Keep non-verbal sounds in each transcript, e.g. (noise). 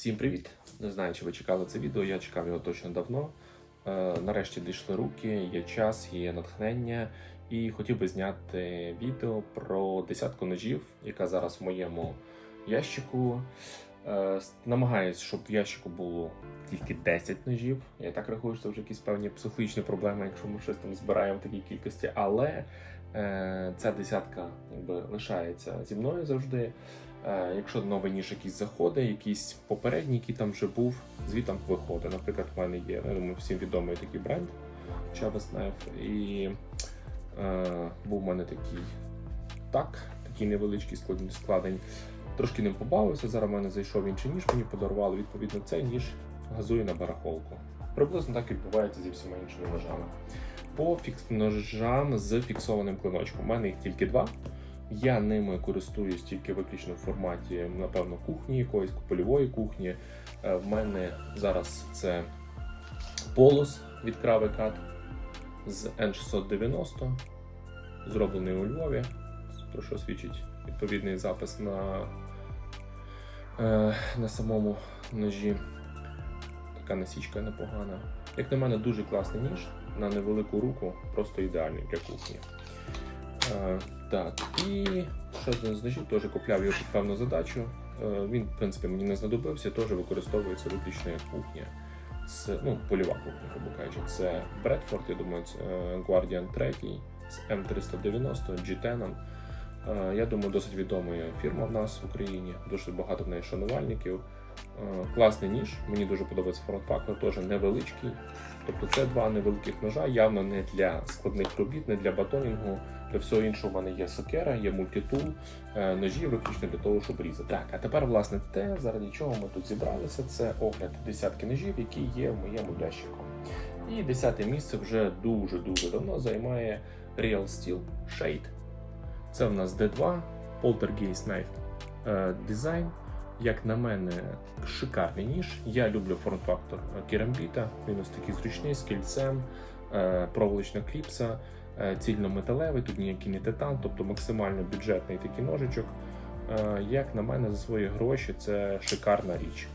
Всім привіт! Не знаю, чи ви чекали це відео. Я чекав його точно давно. Е, нарешті дійшли руки, є час, є натхнення, і хотів би зняти відео про десятку ножів, яка зараз в моєму ящику. Е, намагаюсь, щоб в ящику було тільки 10 ножів. Я так рахую, що це вже якісь певні психологічні проблеми, якщо ми щось там збираємо в такій кількості. Але е, ця десятка якби лишається зі мною завжди. Е, Якщо новий ніж якийсь заходить, якийсь попередній, який там вже був, звітом виходить. Наприклад, в мене є, я думаю, всім відомий такий бренд Chavez Knife. І е, був в мене такий так, такий невеличкий склад- складень. Трошки ним побавився. Зараз в мене зайшов інший ніж, мені подарували. Відповідно, цей ніж газує на барахолку. Приблизно так відбувається зі всіма іншими ножами. По фікс... ножам з фіксованим клиночком. У мене їх тільки два. Я ними користуюсь тільки виключно в форматі, напевно, кухні, якоїсь польової кухні. Е, В мене зараз це полос від Krav Cut з N690, зроблений у Львові, про що свідчить відповідний запис на, е, на самому ножі. Така насічка непогана. Як на мене, дуже класний ніж на невелику руку, просто ідеальний для кухні. Так, і один з ножів, теж купляв його під певну задачу. Е, він, в принципі, мені не знадобився, теж використовується виключно як кухня. Це, ну, польова кухня, грубо кажучи. Це Бредфорд, я думаю, це е, Guardian 3 з М390 G10. Е, Я думаю, досить відома фірма в нас в Україні, дуже багато в неї шанувальників. Е, Класний ніж, мені дуже подобається формат-фактор, теж невеличкий. Тобто це два невеликих ножа, явно не для складних робіт, не для батонінгу. Для всього іншого в мене є сокера, є мультитул, е, ножі виключно для того, щоб різати. Так, а тепер, власне, те, заради чого ми тут зібралися, це огляд десятки ножів, які є в моєму ящику. І десяте місце вже дуже-дуже давно займає Real Steel Shade. Це в нас D2 Poltergeist Knife е, дизайн. Як на мене, шикарний ніж. Я люблю форм-фактор керамбіта. Він ось такий зручний з кільцем, е, проволочна кліпса, е, цільнометалевий, тут ніякий не титан, тобто максимально бюджетний такий ножичок. Е, Як на мене, за свої гроші це шикарна річ.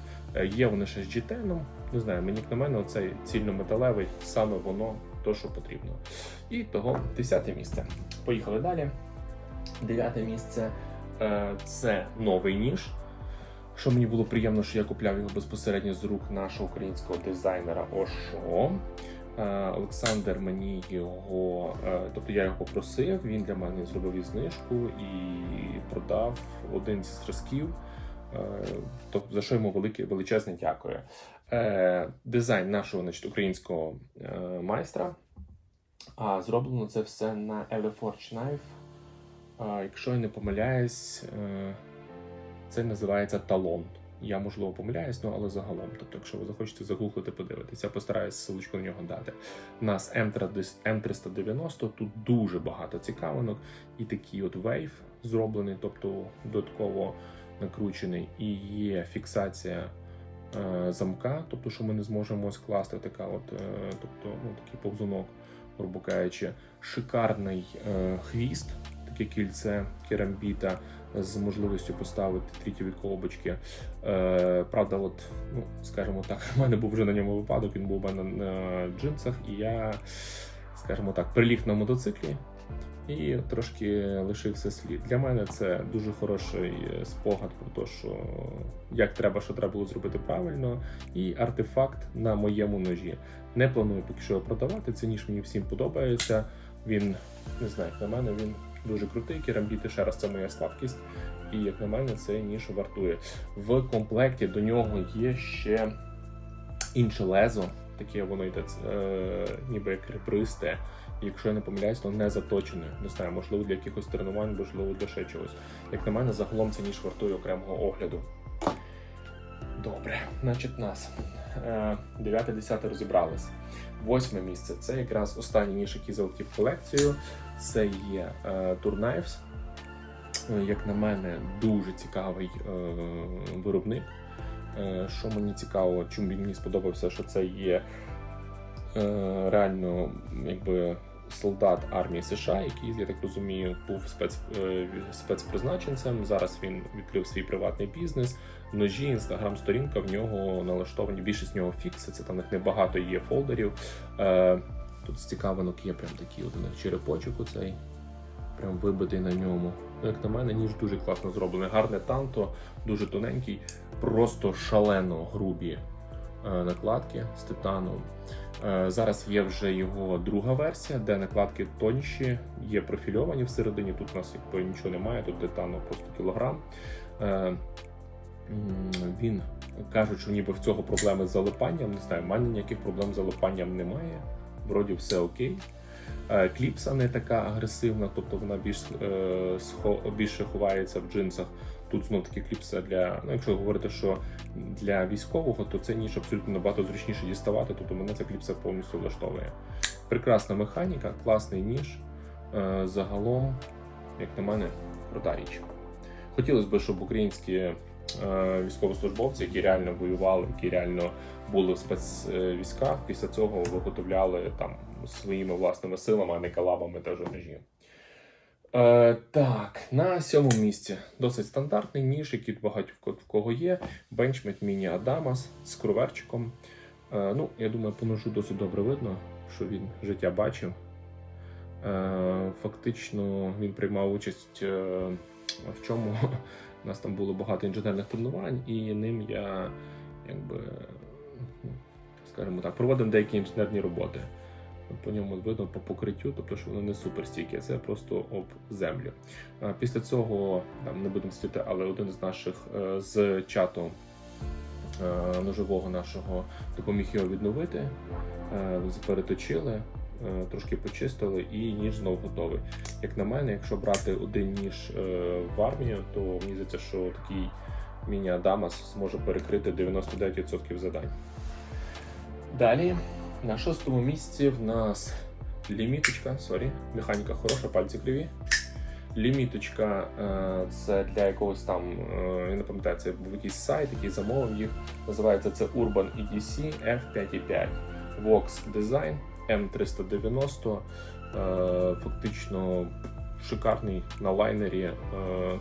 Є вони ще з G10, не знаю, мені як на мене, оцей цільнометалевий саме воно то, що потрібно. І того 10 місце. Поїхали далі. Дев'яте місце це новий ніж. Що мені було приємно, що я купляв його безпосередньо з рук нашого українського дизайнера Ошо. Е, Олександр мені його, е, тобто я його попросив, він для мене зробив і знижку і продав один зі зразків. Е, Тобто за що йому велике величезне дякую. Дизайн нашого значить, українського майстра. А зроблено це все на Eleforge Knife. Якщо я не помиляюсь, це називається талон. Я можливо помиляюсь, ну але загалом. Тобто, якщо ви захочете загуглити, подивитися, я постараюсь ссылочку на нього дати. У нас М390, тут дуже багато цікавинок, і такий от вейв зроблений, тобто додатково накручений, і є фіксація е, замка, тобто, що ми не зможемо скласти така, от, е, тобто, ну, такий повзунок, грубо кажучи, шикарний е, хвіст, таке кільце керамбіта з можливістю поставити трітєві колбочки. Е, правда, от, ну, скажімо так, (laughs) в мене був вже на ньому випадок, він був у мене на джинсах, і я, скажімо так, приліг на мотоциклі. І трошки лишився слід. Для мене це дуже хороший е, спогад про те, що як треба, що треба було зробити правильно, і артефакт на моєму ножі. Не планую поки що продавати. Це ніж мені всім подобається. Він не знаю, як на мене він дуже крутий. Керамбіти ще раз це моя слабкість. І як на мене, цей ніж вартує. В комплекті до нього є ще інше лезо. Таке воно йде е, ніби як ребристе. Якщо я не помиляюсь, то не заточене. Не знаю, можливо, для якихось тренувань, можливо, для ще чогось. Як на мене, загалом цей ніж вартує окремого огляду. Добре, значить нас. 9-10 розібрались. Восьме місце це якраз останній ніж, який залетів колекцію. Це є е, Tour Knives. Е, Як на мене, дуже цікавий е, виробник. Е, що мені цікаво, чому він мені сподобався, що це є е, реально якби солдат армії США, який, я так розумію, був спец, е, спецпризначенцем. Зараз він відкрив свій приватний бізнес. Ножі, інстаграм-сторінка в нього налаштовані. Більшість в нього фікси. Це там небагато є фолдерів. Тут з цікавинок є прям такий них черепочок оцей, прям вибитий на ньому. Ну, як на мене, ніж дуже класно зроблений. Гарне танто, дуже тоненький, просто шалено грубі е, накладки з титану. Е, Зараз є вже його друга версія, де накладки тонші, є профільовані всередині. Тут у нас якби нічого немає, тут титану просто кілограм. Е, Він кажуть, що ніби в цього проблеми з залипанням. Не знаю, в мене ніяких проблем з залипанням немає. Вроді все окей. Е, Кліпса не така агресивна, тобто вона більш е, більше ховається в джинсах. Тут знов таки кліпса для. Ну, якщо говорити, що для військового, то це ніж абсолютно набагато зручніше діставати, тобто мене ця кліпса повністю влаштовує. Прекрасна механіка, класний ніж. Е, Загалом, як на мене, крута річ. Хотілося б, щоб українські військовослужбовці, які реально воювали, які реально були в спецвійськах, після цього виготовляли там своїми власними силами, а не калабами та ножі. Е, так, на сьомому місці досить стандартний ніж, який багато в кого є. Benchmade Mini Adamas з круверчиком. Е, ну, я думаю, по ножу досить добре видно, що він життя бачив. Е, фактично він приймав участь е, в чому. У нас там було багато інженерних тренувань, і ним я, якби, скажімо так, проводив деякі інженерні роботи. По ньому видно по покриттю, тобто що воно не суперстійке, це просто об землю. Після цього там не будемо стити, але один з наших е, з чату е, ножового нашого допоміг його відновити, е, переточили, трошки почистили, і ніж знов готовий. Як на мене, якщо брати один ніж е, в армію, то мені здається, що такий міні-Адамас зможе перекрити 99% задань. Далі на шостому місці в нас ліміточка, сорі, механіка хороша, пальці криві. Ліміточка е, це для якогось там, е, я не пам'ятаю, це був якийсь сайт, який замовив їх. Називається це Urban EDC F5.5 Vox Design M390. Е, Фактично шикарний на лайнері. Е,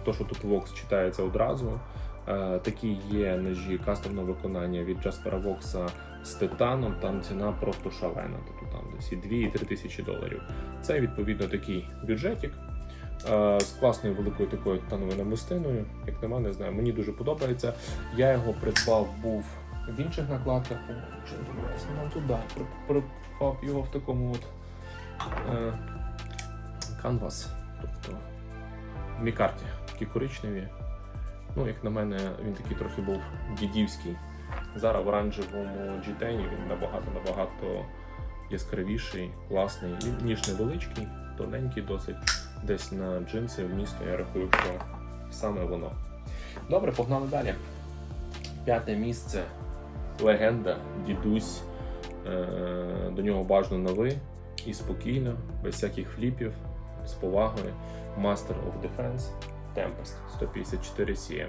То, що тут Vox читається одразу. Е, Такі є ножі кастомного виконання від Jaspera Vox з титаном. Там ціна просто шалена. Тобто там десь і 2 і 3 тисячі доларів. Це відповідно такий бюджетик з класною великою такою титановою намистиною. Як на мене, не знаю, мені дуже подобається. Я його придбав був в інших накладках. О, Чи нам туди придбав його в такому от е, канвас. Тобто в мікарті такі. Ну, як на мене, він такий трохи був дідівський. Зараз в оранжевому G10 він набагато набагато яскравіший, класний. Ніж невеличкий, тоненький досить. Десь на джинси в місто я рахую, що саме воно. Добре, погнали далі. П'яте місце. Легенда, дідусь. Е, До нього бажано новий і спокійно, без всяких фліпів, з повагою. Master of Defense Tempest 154 CM.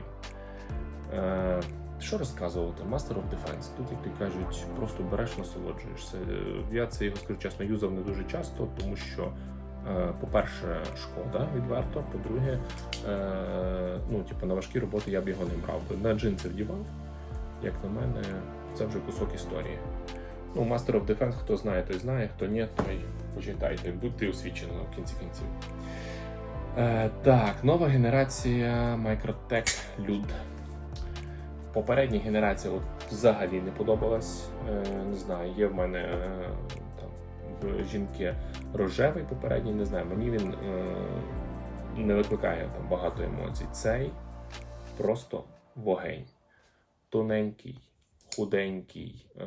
Е, що розказувати? Master of Defense. Тут, як ти кажуть, просто береш, насолоджуєшся. Я це його, скажу чесно, юзав не дуже часто, тому що, е, по-перше, шкода відверто. По-друге, ну, типу, на важкі роботи я б його не брав. На джинси вдівав. Як на мене, це вже кусок історії. Ну, Master of Defense, хто знає, той знає, хто ні, той почитайте, будьте освіченими в кінці кінців. Е, так, нова генерація Microtech Luд. Попередня генерація от взагалі не подобалась. Е, не знаю, є в мене е, там в жінки рожевий попередній, не знаю, мені він е, не викликає там багато емоцій. Цей просто вогень. Тоненький, худенький, е,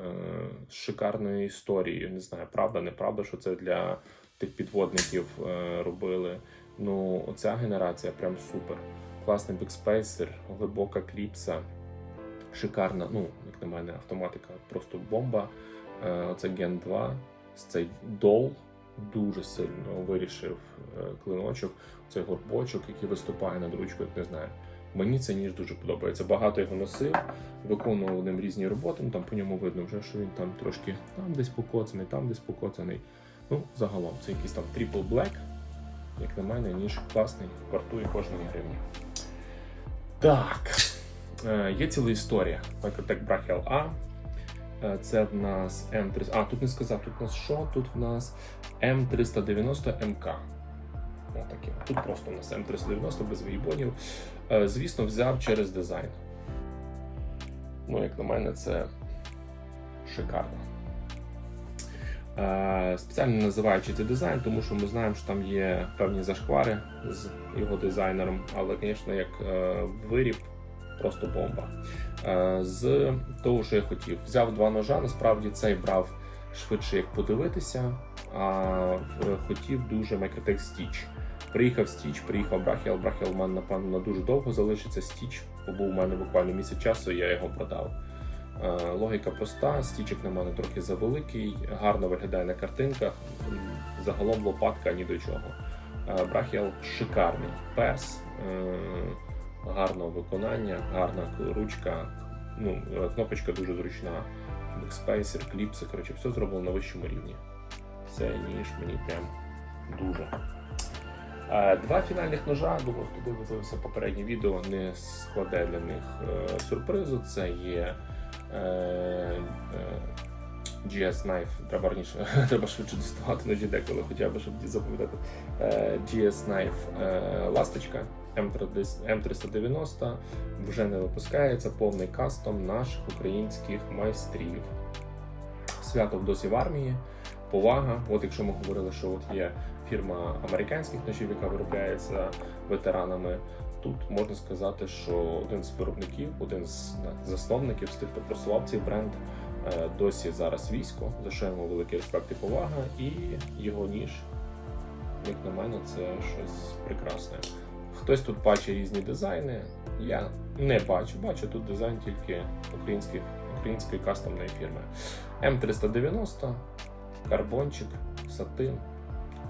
з шикарною історією. Не знаю, правда, неправда, що це для тих підводників е, робили. Ну, оця генерація прям супер. Класний бекспейсер, глибока кліпса, шикарна, ну, як на мене, автоматика просто бомба. Е, Оце Gen 2, цей дол дуже сильно вирішив е, клиночок, цей горбочок, який виступає над ручкою, як не знаю. Мені цей ніж дуже подобається. Багато його носив, виконував ним різні роботи. Ну там по ньому видно вже, що він там трошки там десь покоцаний, там десь покоцаний. Ну, загалом, це якийсь там Triple Black, як на мене, ніж класний, вартує кожної гривні. Так, е, є ціла історія. Microtech Brachial A. Е, Це в нас М3. А, тут не сказав, тут у нас що? Тут в нас М390 МК. Отаке. Тут просто у нас М390 без виїбонів. Е, Звісно, взяв через дизайн. Ну, як на мене, це шикарно. Е, Спеціально називаючи цей дизайн, тому що ми знаємо, що там є певні зашквари з його дизайнером, але, звісно, як е, виріб, просто бомба. З того, що я хотів, взяв два ножа. Насправді цей брав швидше, як подивитися, а е, хотів дуже Microtech Stitch. Приїхав Stitch, приїхав Брахіал. Брахіал в мене, напевно, дуже довго залишиться Stitch, бо був у мене буквально місяць часу, я його продав. Е, Логіка проста, стічик на мене трохи завеликий, гарно виглядає на картинках. Загалом лопатка ні до чого. Е, Брахіал шикарний перс, е, гарного виконання, гарна ручка, ну, кнопочка дуже зручна, бекспейсер, кліпси, коротше, все зроблено на вищому рівні. Це ніж мені прям дуже. Е, Два фінальних ножа, думаю, хто дивився попереднє відео, не складе для них е, сюрпризу. Це є е, GS Knife, треба раніше, (laughs) треба швидше діставати ножі деколи, хоча б щоб запам'ятати. GS Knife ласточка М390 вже не випускається, повний кастом наших українських майстрів. Свято досі в армії, повага. От якщо ми говорили, що от є фірма американських ножів, яка виробляється ветеранами. Тут можна сказати, що один з виробників, один з засновників, з тих, хто просував цей бренд, е, досі зараз військо, за що йому великий респект і повага, і його ніж, як на мене, це щось прекрасне. Хтось тут бачить різні дизайни. Я не бачу, бачу тут дизайн тільки української кастомної фірми. М390, карбончик, сатин,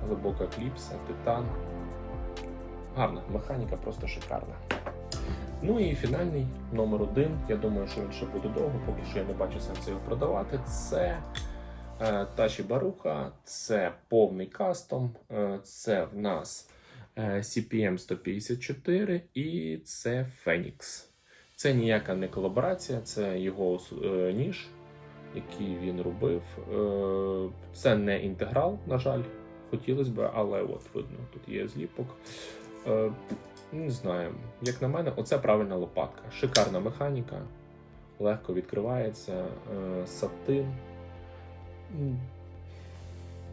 глибока кліпса, титан. Гарна, механіка просто шикарна. Ну і фінальний номер один. Я думаю, що він ще буде довго, поки що я не бачу сенсу його продавати. Це е, Таші Баруха, це повний кастом, е, це в нас е, CPM 154 і це Phoenix. Це ніяка не колаборація, це його е, ніж, який він робив. Е, це не інтеграл, на жаль, хотілося б, але от видно, тут є зліпок. Е, не знаю, як на мене, оце правильна лопатка. Шикарна механіка, легко відкривається, е, сатин.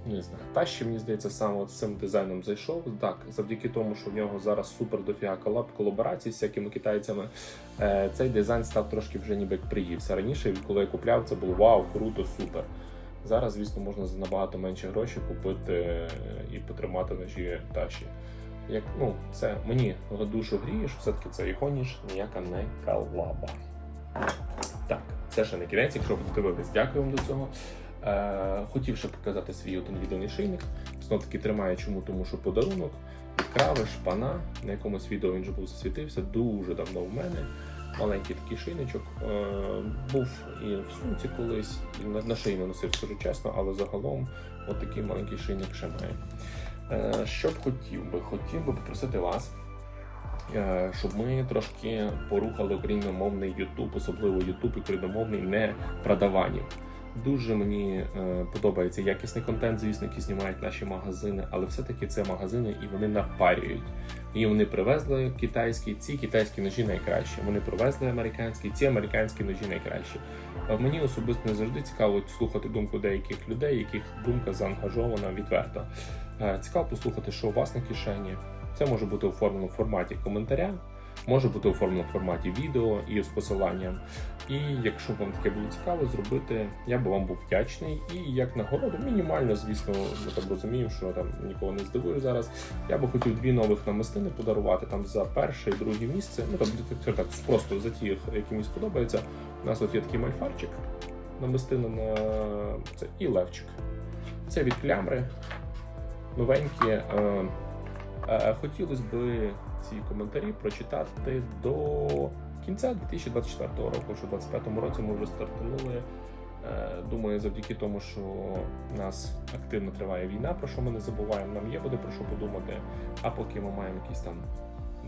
Не знаю, Тащі, мені здається, саме от з цим дизайном зайшов. Так, завдяки тому, що в нього зараз супер дофіга колаб, колаборацій з всякими китайцями, е, цей дизайн став трошки вже ніби як приївся. Раніше, коли я купляв, це було вау, круто, супер. Зараз, звісно, можна за набагато менше грошей купити е, і потримати ножі таші. Як, ну, це мені душу гріє, що все-таки це ніж ніяка не колаба. Так, це ще не кінець, якщо ви дивились, дякую вам до цього. Е, хотів ще показати свій один відеоний шийник. Знову таки тримаю чому, тому що подарунок. Крави, шпана, на якомусь відео він вже був засвітився дуже давно в мене. Маленький такий шийничок. Е, був і в сумці колись, і на, шиї не носив, скажу чесно, але загалом от такий маленький шийник ще має. Е, Що б хотів би? Хотів би попросити вас, щоб ми трошки порухали україномовний YouTube, особливо YouTube україномовний не продаванів. Дуже мені е, подобається якісний контент, звісно, який знімають наші магазини, але все-таки це магазини і вони напарюють. І вони привезли китайські, ці китайські ножі найкращі. Вони привезли американські, ці американські ножі найкращі. Е, Мені особисто не завжди цікаво слухати думку деяких людей, яких думка заангажована відверто. Е, Цікаво послухати, що у вас на кишені. Це може бути оформлено в форматі коментаря, може бути оформлено в форматі відео і з посиланням. І якщо вам таке було цікаво зробити, я би вам був вдячний. І як нагороду, мінімально, звісно, ми так розуміємо, що там нікого не здивую зараз. Я би хотів дві нових намистини подарувати там за перше і друге місце. Ну там так, просто за ті, які мені сподобаються. У нас от є такий мальфарчик, намистина на це і левчик. Це від клямри. Новенькі. Е, е, хотілося б ці коментарі прочитати до кінця 2024 року, що в 2025 році ми вже стартанули Е, Думаю, завдяки тому, що у нас активно триває війна, про що ми не забуваємо, нам є буде про що подумати. А поки ми маємо якийсь там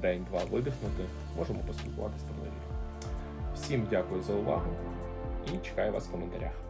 день-два видихнути, можемо поспілкуватися про. Всім дякую за увагу і чекаю вас в коментарях.